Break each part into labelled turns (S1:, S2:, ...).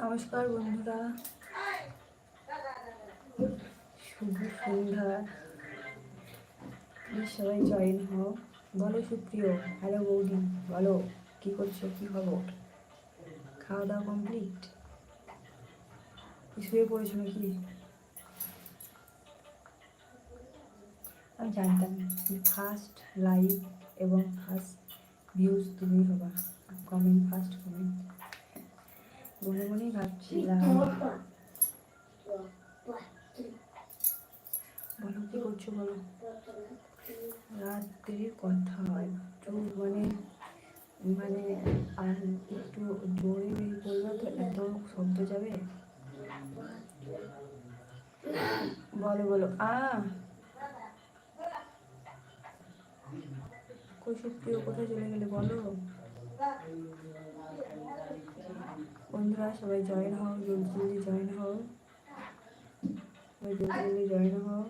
S1: নমস্কার বন্ধুরা। শুভ সন্ধ্যা। প্লিজ সবাই জয়েন হও। বলো সুপ্রিয় হ্যালো বৌদি, বলো, কি করছ, কি খবর? খাওয়া দাওয়া কমপ্লিট শুয়ে পড়েছো নাকি? আমি জানতাম ফার্স্ট লাইভ এবং ফার্স্ট ভিউজ তুমি হবা। কমেন্ট ফার্স্ট কমেন্ট মনে মনেই ভাবছিলাম বলো কি করছ বলো রাত্রির কথা একটু মানে মানে আর একটু জোরে বের করলে তো এত শব্দ যাবে বলো বলো আ কোথায় চলে গেলে বলো বন্ধুরা, সবাই জয়েন হও, জলদি জলদি জয়েন হও। সবাই জলদি জলদি জয়েন হও।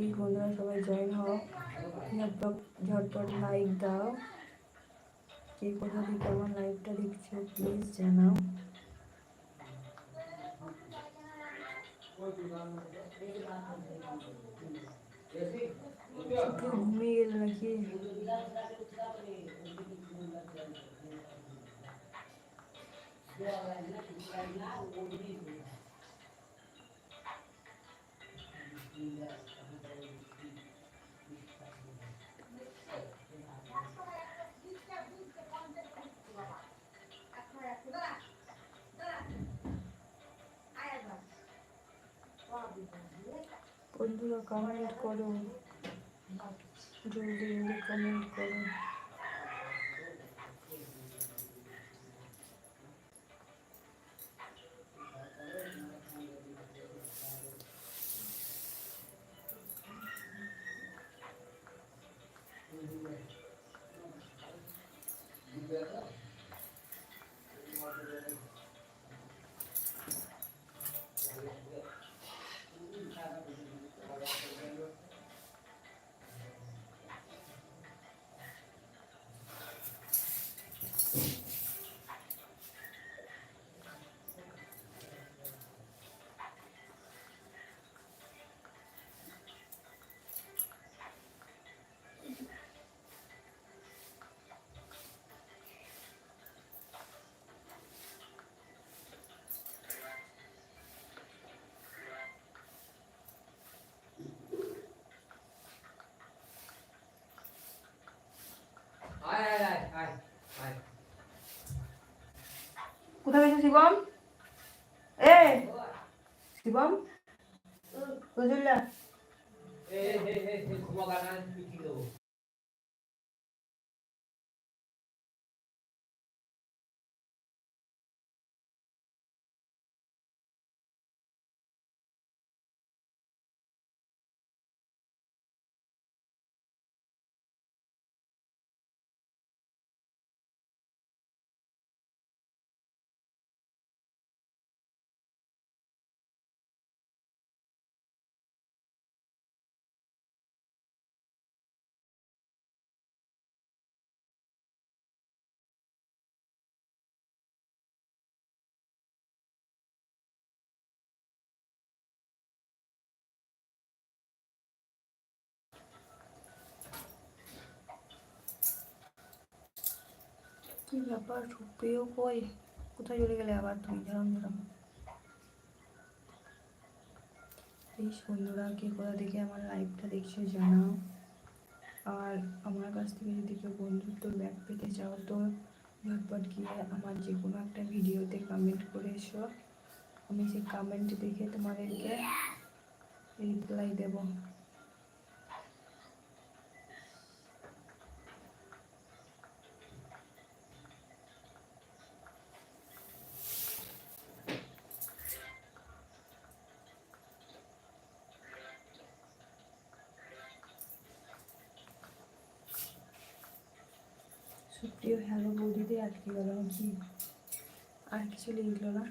S1: এই বন্ধুরা, সবাই জয়েন হও। ঝটপট ঝটপট লাইক দাও। কে কোথা থেকে আমার লাইভটা দেখছ প্লিজ জানাও। ঘুমিয়ে গেল নাকি? বন্ধুরা কমেন্ট করো। জলদি জলদি কমেন্ট করো। কোথায় গেছে শিবম? এ শিবম? বুঝলা কি ব্যাপার? সুপ্রিয় কই? কোথায় চলে গেলে আবার তুমি? ঝরম ঝরম প্লিজ বন্ধুরা কে কোথা থেকে আমার লাইভটা দেখছ জানাও। আর আমার কাছ থেকে যদি কেউ বন্ধুত্ব ব্যাক পেতে চাও, তো ঝটপট গিয়ে আমার যে কোনো একটা ভিডিওতে কমেন্ট করে এসো। আমি সেই কমেন্ট দেখে তোমাদেরকে রিপ্লাই দেবো। আটকে গেলাম কি আর কিছু লিখলো না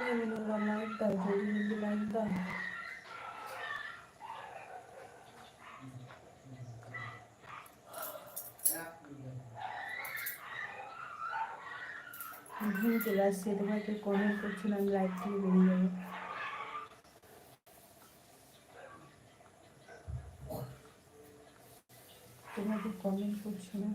S1: Ay, no, mamá, está, yo, yo, yo, yo, yo, ঘুম চলে আসছে তোমরা কেউ কমেন্ট করছ না, আমি লাইভ থেকে বেরিয়ে যাব। তোমরা কমেন্ট করছ না।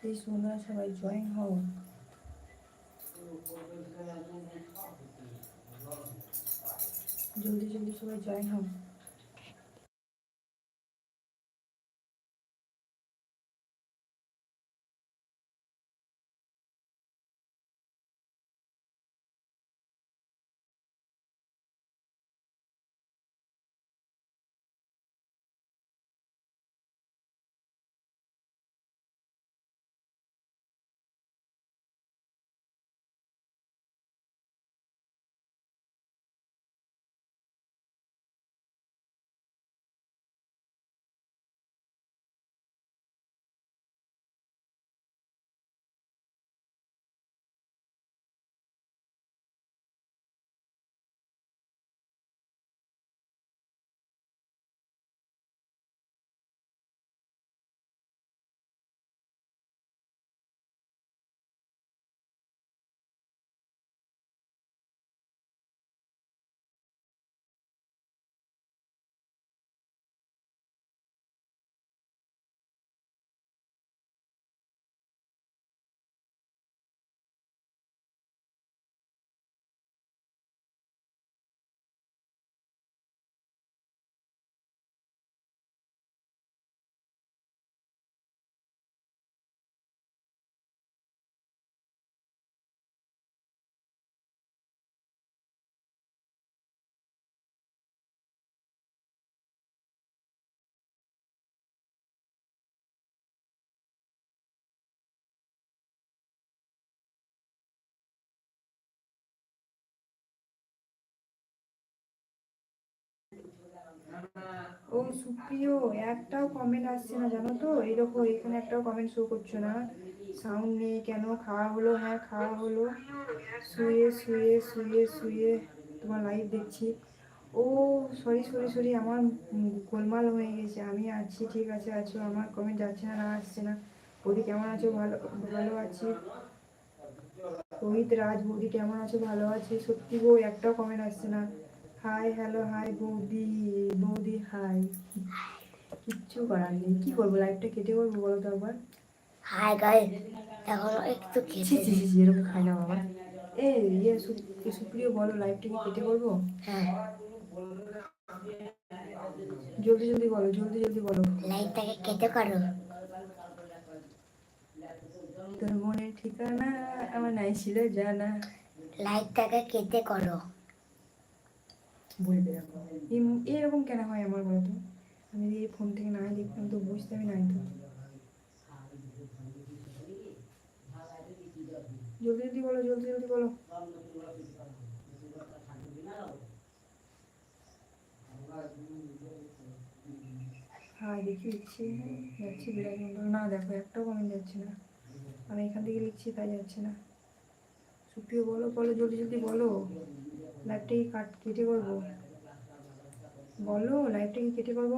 S1: প্লিজ বন্ধুরা সবাই জয়েন হও জলদি জলদি সবাই জয়েন হও ও সুপ্রিয়, একটাও কমেন্ট আসছে না, জানো তো? এই দেখো, এখানে একটাও কমেন্ট শো করছ না? সাউন্ড নেই কেন? খাওয়া হলো হ্যাঁ খাওয়া হলো। শুয়ে শুয়ে শুয়ে শুয়ে তোমার লাইভ দেখছি। ও সরি সরি সরি আমার গোলমাল হয়ে গেছে। আমি আছি, ঠিক আছে, আছো? আমার কমেন্ট যাচ্ছে না না আসছে না। বৌদি, কেমন আছো? ভালো ভালো আছি? রোহিত রাজ, বৌদি, কেমন আছো? ভালো আছি? সত্যি গো, একটাও কমেন্ট আসছে না। হাই হ্যালো হাই বৌদি। বৌদি হাই কিচ্ছু করার নেই। কি করব? লাইফটা কেটে করব বলো তো একবার?
S2: হাই গাইস এখন একটু
S1: ছি, এরকম খাই না বাবা। এ ইয়ে সুপ্রিয় বলো লাইভটা কি কেটে করব?
S2: হ্যাঁ।
S1: জলদি জলদি বলো জলদি জলদি বলো।
S2: লাইটটাকে কেটে করো।
S1: তোর মনের ঠিকানা আমার নাই ছিল জানা।
S2: লাইটটাকে কেটে করো।
S1: এরকম। কেন হয় আমার বলো তো? আমি যদি ফোন থেকে নাই দেখতাম, তো বুঝতে আমি নাই তো। জলদি জলদি বলো, জলদি জলদি বলো। হ্যাঁ দেখি লিখছি। যাচ্ছি বিরাট না, দেখো, একটাও কমেন্ট যাচ্ছে না। আমি এখান থেকে লিখছি, তাই যাচ্ছে না। সুপ্রিয়, বলো বলো, জলদি জলদি বলো। লাইভটা কি কাট কেটে করব? বলো লাইভটা কেটে করব